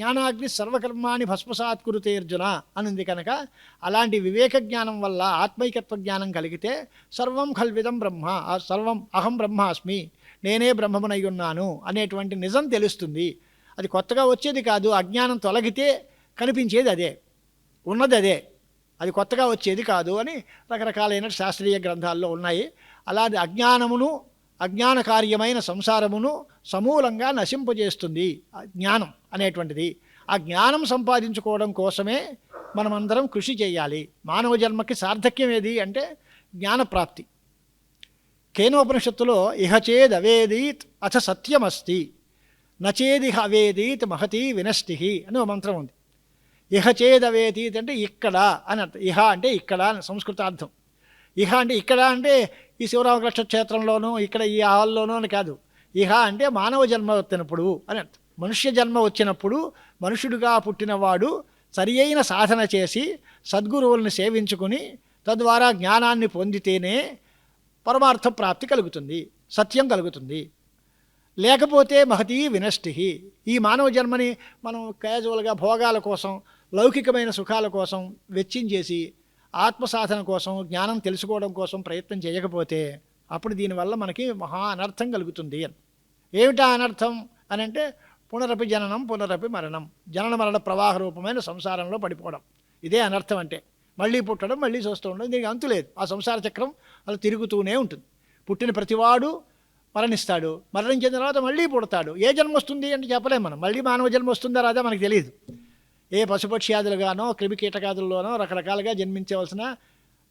జ్ఞానాగ్ని సర్వకర్మాణి భస్మసాత్ కురుతేర్జున అనుంది కనుక అలాంటి వివేక జ్ఞానం వల్ల ఆత్మైకత్వ జ్ఞానం కలిగితే సర్వం కల్విదం బ్రహ్మ సర్వం అహం బ్రహ్మాస్మి నేనే బ్రహ్మమునై ఉన్నాను అనేటువంటి నిజం తెలుస్తుంది. అది కొత్తగా వచ్చేది కాదు అజ్ఞానం తొలగితే కనిపించేది అదే ఉన్నది అదే అది కొత్తగా వచ్చేది కాదు అని రకరకాలైన శాస్త్రీయ గ్రంథాల్లో ఉన్నాయి. అలాంటి అజ్ఞానమును అజ్ఞానకార్యమైన సంసారమును సమూలంగా నశింపజేస్తుంది జ్ఞానం అనేటువంటిది. ఆ జ్ఞానం సంపాదించుకోవడం కోసమే మనమందరం కృషి చేయాలి. మానవ జన్మకి సార్థక్యం ఏది అంటే జ్ఞానప్రాప్తి. కేనోపనిషత్తులో ఇహ అవేదీత్ అథ సత్యమస్తి. నచేదిహ అవేదీత్ మహతి వినష్టి అని ఒక మంత్రం ఉంది. ఇహ చేదవేతీత్ అంటే ఇక్కడ అని ఇహ అంటే ఇక్కడ అని సంస్కృతార్థం. ఇహ అంటే ఇక్కడ అంటే ఈ శివరామకృష్ణ క్షేత్రంలోనూ ఇక్కడ ఈ హాల్లోనూ అని కాదు. ఇహ అంటే మానవ జన్మ వచ్చినప్పుడు అని మనుష్య జన్మ వచ్చినప్పుడు మనుషుడిగా పుట్టినవాడు సరి అయిన సాధన చేసి సద్గురువుల్ని సేవించుకుని తద్వారా జ్ఞానాన్ని పొందితేనే పరమార్థ ప్రాప్తి కలుగుతుంది సత్యం కలుగుతుంది. లేకపోతే మహతీ వినష్టి ఈ మానవ జన్మని మనం క్యాజువల్గా భోగాల కోసం లౌకికమైన సుఖాల కోసం వెచ్చించేసి ఆత్మసాధన కోసం జ్ఞానం తెలుసుకోవడం కోసం ప్రయత్నం చేయకపోతే అప్పుడు దీనివల్ల మనకి మహా అనర్థం కలుగుతుంది అని. ఏమిటా అనర్థం అని అంటే పునరపి జననం పునరపి మరణం. జనన మరణ ప్రవాహ రూపమైన సంసారంలో పడిపోవడం. ఇదే అనర్థం అంటే. మళ్ళీ పుట్టడం మళ్ళీ చూస్తూ ఉండడం దీనికి అంతు లేదు. ఆ సంసార చక్రం అలా తిరుగుతూనే ఉంటుంది. పుట్టిన ప్రతివాడు మరణిస్తాడు. మరణించిన తర్వాత మళ్ళీ పుడతాడు. ఏ జన్మ వస్తుంది అంటే చెప్పలేము మనం. మళ్ళీ మానవ జన్మ వస్తుందా రాదా మనకు తెలియదు. ఏ పశుపక్ష్యాదులుగానో క్రిమి కీటకాదుల్లోనో రకరకాలుగా జన్మించవలసిన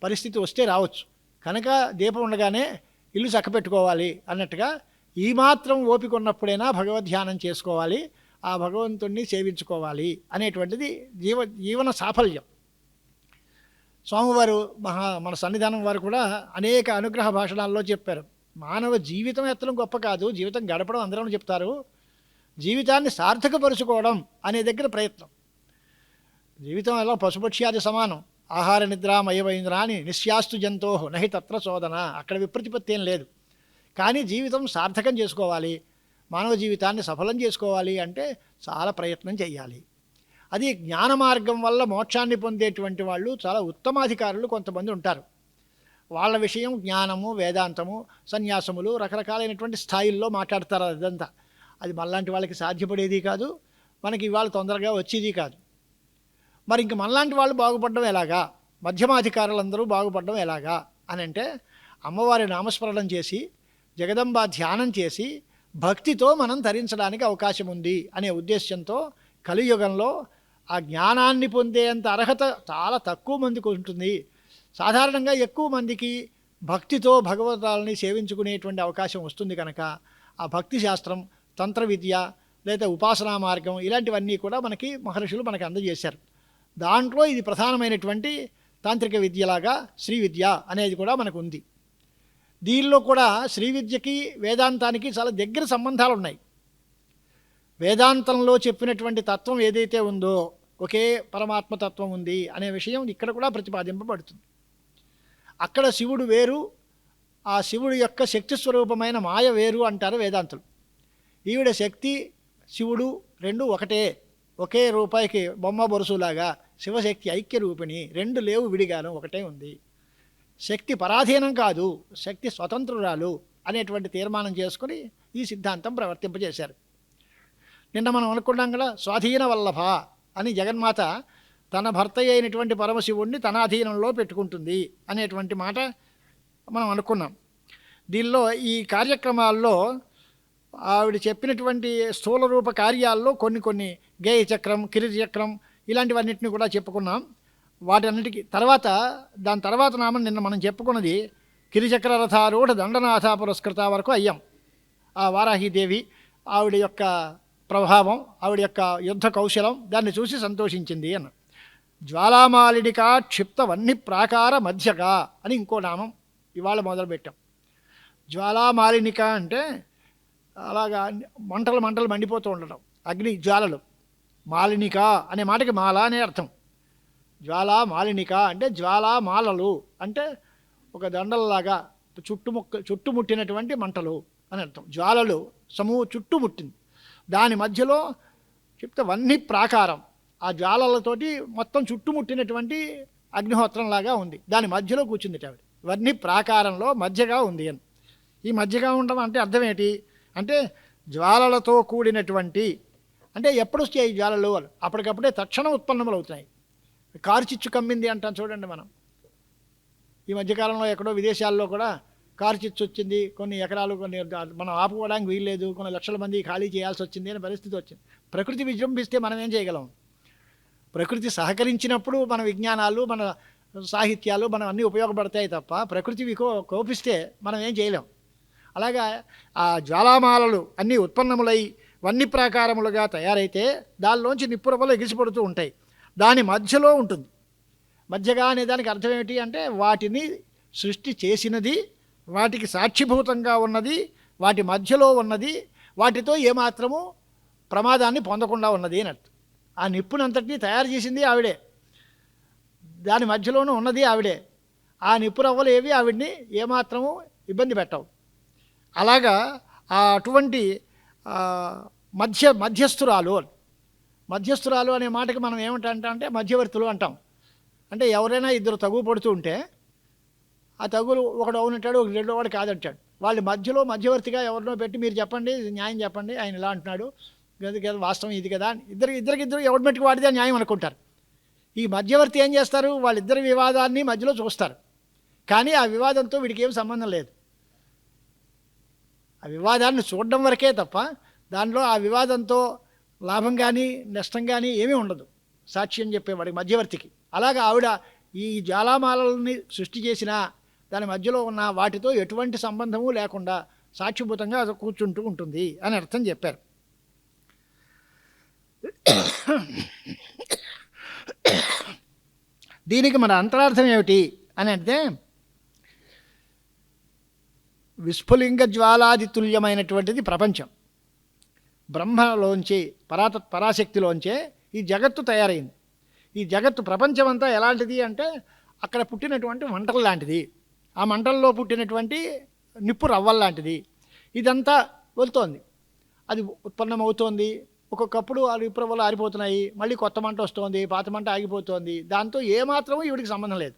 పరిస్థితి వస్తే రావచ్చు. కనుక దీపం ఉండగానే ఇల్లు చక్కపెట్టుకోవాలి అన్నట్టుగా ఈ మాత్రం ఓపిక ఉన్నప్పుడైనా భగవద్ ధ్యానం చేసుకోవాలి ఆ భగవంతుణ్ణి సేవించుకోవాలి అనేటువంటిది జీవ జీవన సాఫల్యం. స్వామివారు మహా మన సన్నిధానం వారు కూడా అనేక అనుగ్రహ భాషణాల్లో చెప్పారు. మానవ జీవితం ఎత్తడం గొప్ప కాదు జీవితం గడపడం అందరం చెప్తారు. జీవితాన్ని సార్థకపరుచుకోవడం అనే దగ్గర ప్రయత్నం. జీవితం ఎలా పశుపక్ష్యాది సమానం? ఆహార నిద్ర మయమైంద్ర అని నిశ్యాస్తు జంతో నహి తత్ర శోధన అక్కడ విప్రతిపత్తి ఏం లేదు. కానీ జీవితం సార్థకం చేసుకోవాలి మానవ జీవితాన్ని సఫలం చేసుకోవాలి అంటే చాలా ప్రయత్నం చేయాలి అది జ్ఞాన మార్గం వల్ల మోక్షాన్ని పొందేటువంటి వాళ్ళు చాలా ఉత్తమాధికారులు కొంతమంది ఉంటారు. వాళ్ళ విషయం జ్ఞానము వేదాంతము సన్యాసములు రకరకాలైనటువంటి స్థాయిల్లో మాట్లాడతారు అదంతా. అది మళ్ళాంటి వాళ్ళకి సాధ్యపడేది కాదు మనకి ఇవాళ తొందరగా వచ్చేది కాదు. మరి ఇంక మనలాంటి వాళ్ళు బాగుపడడం ఎలాగా? మధ్యమాధికారులందరూ బాగుపడడం ఎలాగా? అని అంటే అమ్మవారి నామస్మరణం చేసి జగదంబ ధ్యానం చేసి భక్తితో మనం తరించడానికి అవకాశం ఉంది అనే ఉద్దేశ్యంతో కలియుగంలో ఆ జ్ఞానాన్ని పొందేంత అర్హత చాలా తక్కువ మందికి ఉంటుంది. సాధారణంగా ఎక్కువ మందికి భక్తితో భగవతాలని సేవించుకునేటువంటి అవకాశం వస్తుంది కనుక ఆ భక్తి శాస్త్రం తంత్ర విద్య లేదా ఉపాసనా మార్గం ఇలాంటివన్నీ కూడా మనకి మహర్షులు మనకి అందజేశారు. దాంట్లో ఇది ప్రధానమైనటువంటి తాంత్రిక విద్యలాగా శ్రీ విద్య అనేది కూడా మనకు ఉంది దీనిలో కూడా శ్రీ విద్యకి వేదాంతానికి చాలా దగ్గర సంబంధాలు ఉన్నాయి వేదాంతంలో చెప్పినటువంటి తత్వం ఏదైతే ఉందో ఒకే పరమాత్మ తత్వం ఉంది అనే విషయం ఇక్కడ కూడా ప్రతిపాదింపబడుతుంది. అక్కడ శివుడు వేరు ఆ శివుడు యొక్క శక్తి స్వరూపమైన మాయ వేరు అంటారు వేదాంతులు. ఈవిడ శక్తి శివుడు రెండు ఒకటే. ఒకే రూపాయికి బొమ్మ బొరుసులాగా శివశక్తి ఐక్య రూపిణి రెండు లేవు విడిగాను ఒకటే ఉంది. శక్తి పరాధీనం కాదు శక్తి స్వతంత్రురాలు అనేటువంటి తీర్మానం చేసుకుని ఈ సిద్ధాంతం ప్రవర్తింపజేశారు. నిన్న మనం అనుకున్నాం కదా స్వాధీన వల్లభ అని జగన్మాత తన భర్త అయినటువంటి పరమశివుణ్ణి తన అధీనంలో పెట్టుకుంటుంది అనేటువంటి మాట మనం అనుకున్నాం. దీనిలో ఈ కార్యక్రమాల్లో ఆవిడ చెప్పినటువంటి స్థూల రూప కార్యాల్లో కొన్ని కొన్ని గేయ చక్రం కిరీట చక్రం ఇలాంటివన్నిటిని కూడా చెప్పుకున్నాం. వాటన్నిటికీ తర్వాత దాని తర్వాత నామం నిన్న మనం చెప్పుకున్నది కిరిచక్ర రథారూఢ దండనాథ పురస్కృత వరకు అయ్యాం. ఆ వారాహిదేవి ఆవిడ యొక్క ప్రభావం ఆవిడ యొక్క యుద్ధ కౌశలం దాన్ని చూసి సంతోషించింది అన్న. జ్వాలామాలినిక క్షిప్తవన్ని ప్రాకార మధ్యక అని ఇంకో నామం ఇవాళ మొదలుపెట్టాం. జ్వాలామాలినిక అంటే అలాగా మంటలు మంటలు మండిపోతూ ఉండడం అగ్ని జ్వాలలు. మాలినిక అనే మాటకి మాల అనే అర్థం. జ్వాల మాలినిక అంటే జ్వాల మాలలు అంటే ఒక దండలలాగా చుట్టుముక్క చుట్టుముట్టినటువంటి మంటలు అని అర్థం. జ్వాలలు సమూహ చుట్టుముట్టింది దాని మధ్యలో చెప్తే వన్ని ప్రాకారం. ఆ జ్వాలలతోటి మొత్తం చుట్టుముట్టినటువంటి అగ్నిహోత్రంలాగా ఉంది. దాని మధ్యలో కూర్చుంది ఆవిడ. ఇవన్నీ ప్రాకారంలో మధ్యగా ఉంది అని. ఈ మధ్యగా ఉండడం అంటే అర్థం ఏంటి? అంటే జ్వాలలతో కూడినటువంటి అంటే ఎప్పుడు వస్తాయి జ్వాలలు అప్పటికప్పుడే తక్షణం ఉత్పన్నములు అవుతున్నాయి కారు చిచ్చు కమ్మింది అంటాం చూడండి మనం. ఈ మధ్యకాలంలో ఎక్కడో విదేశాల్లో కూడా కారు చిచ్చు వచ్చింది కొన్ని ఎకరాలు కొన్ని మనం ఆపుకోవడానికి వీల్లేదు కొన్ని లక్షల మంది ఖాళీ చేయాల్సి వచ్చింది అనే పరిస్థితి వచ్చింది. ప్రకృతి విజృంభిస్తే మనం ఏం చేయగలం? ప్రకృతి సహకరించినప్పుడు మన విజ్ఞానాలు మన సాహిత్యాలు మనం అన్నీ ఉపయోగపడతాయి తప్ప ప్రకృతి వికో కోపిస్తే మనం ఏం చేయలేం. అలాగా ఆ జ్వాలామాలలు అన్నీ ఉత్పన్నములై వన్ని ప్రాకారములుగా తయారైతే దానిలోంచి నిప్పురపలు ఎగిసిపడుతూ ఉంటాయి. దాని మధ్యలో ఉంటుంది. మధ్యగా అనే దానికి అర్థం ఏమిటి అంటే వాటిని సృష్టి చేసినది వాటికి సాక్షిభూతంగా ఉన్నది వాటి మధ్యలో ఉన్నది వాటితో ఏమాత్రము ప్రమాదాన్ని పొందకుండా ఉన్నది అని అర్థం. ఆ నిప్పునంతటినీ తయారు చేసింది ఆవిడే. దాని మధ్యలోనూ ఉన్నది ఆవిడే. ఆ నిప్పు రవ్వలు ఏవి? ఆవిడ్ని ఏమాత్రము ఇబ్బంది పెట్టవు. అలాగా అటువంటి మధ్య మధ్యస్థురాలు మధ్యస్థురాలు అనే మాటకి మనం ఏమిటంటే అంటే మధ్యవర్తులు అంటాం. అంటే ఎవరైనా ఇద్దరు తగు పడుతూ ఉంటే ఆ తగులు ఒకడు అవునంటాడు ఒక రెండో వాడు కాదంటాడు. వాళ్ళ మధ్యలో మధ్యవర్తిగా ఎవరినో పెట్టి మీరు చెప్పండి న్యాయం చెప్పండి ఆయన ఇలా అంటున్నాడు కదా వాస్తవం ఇది కదా ఇద్దరు ఇద్దరికి ఇద్దరు ఎవరి మట్టుకు వాడిదే న్యాయం అనుకుంటారు. ఈ మధ్యవర్తి ఏం చేస్తారు? వాళ్ళిద్దరి వివాదాన్ని మధ్యలో చూస్తారు. కానీ ఆ వివాదంతో వీడికి ఏం సంబంధం లేదు. ఆ వివాదాన్ని చూడడం వరకే తప్ప దానిలో ఆ వివాదంతో లాభం కానీ నష్టం కానీ ఏమీ ఉండదు. సాక్షి అని చెప్పేవాడికి మధ్యవర్తికి. అలాగా ఆవిడ ఈ జాలామాలని సృష్టి చేసిన దాని మధ్యలో ఉన్న వాటితో ఎటువంటి సంబంధము లేకుండా సాక్షిభూతంగా అది కూర్చుంటూ ఉంటుంది అని అర్థం చెప్పారు. దీనికి మన అంతరార్థం ఏమిటి అని అంటే విస్ఫులింగ జ్వాలాది తుల్యమైనటువంటిది ప్రపంచం. బ్రహ్మలోంచి పరాత పరాశక్తిలోంచే ఈ జగత్తు తయారైంది. ఈ జగత్తు ప్రపంచం అంతా ఎలాంటిది అంటే అక్కడ పుట్టినటువంటి మంటలు లాంటిది. ఆ మంటల్లో పుట్టినటువంటి నిప్పు రవ్వల్లాంటిది ఇదంతా వెళ్తోంది. అది ఉత్పన్నమవుతోంది. ఒక్కొక్కప్పుడు ఆ నిప్పు రవ్వలు ఆరిపోతున్నాయి. మళ్ళీ కొత్త మంట వస్తోంది పాత మంట ఆగిపోతోంది. దాంతో ఏమాత్రమూ ఈవిడికి సంబంధం లేదు.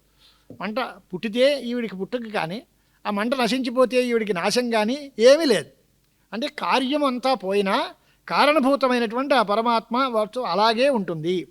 మంట పుట్టితే ఈవిడికి పుట్టక కానీ ఆ మంట నశించిపోతే ఈవిడికి నాశం కానీ ఏమీ లేదు. అంటే కార్యం అంతా పోయినా కారణభూతమైనటువంటి ఆ పరమాత్మ వాటితో అలాగే ఉంటుంది.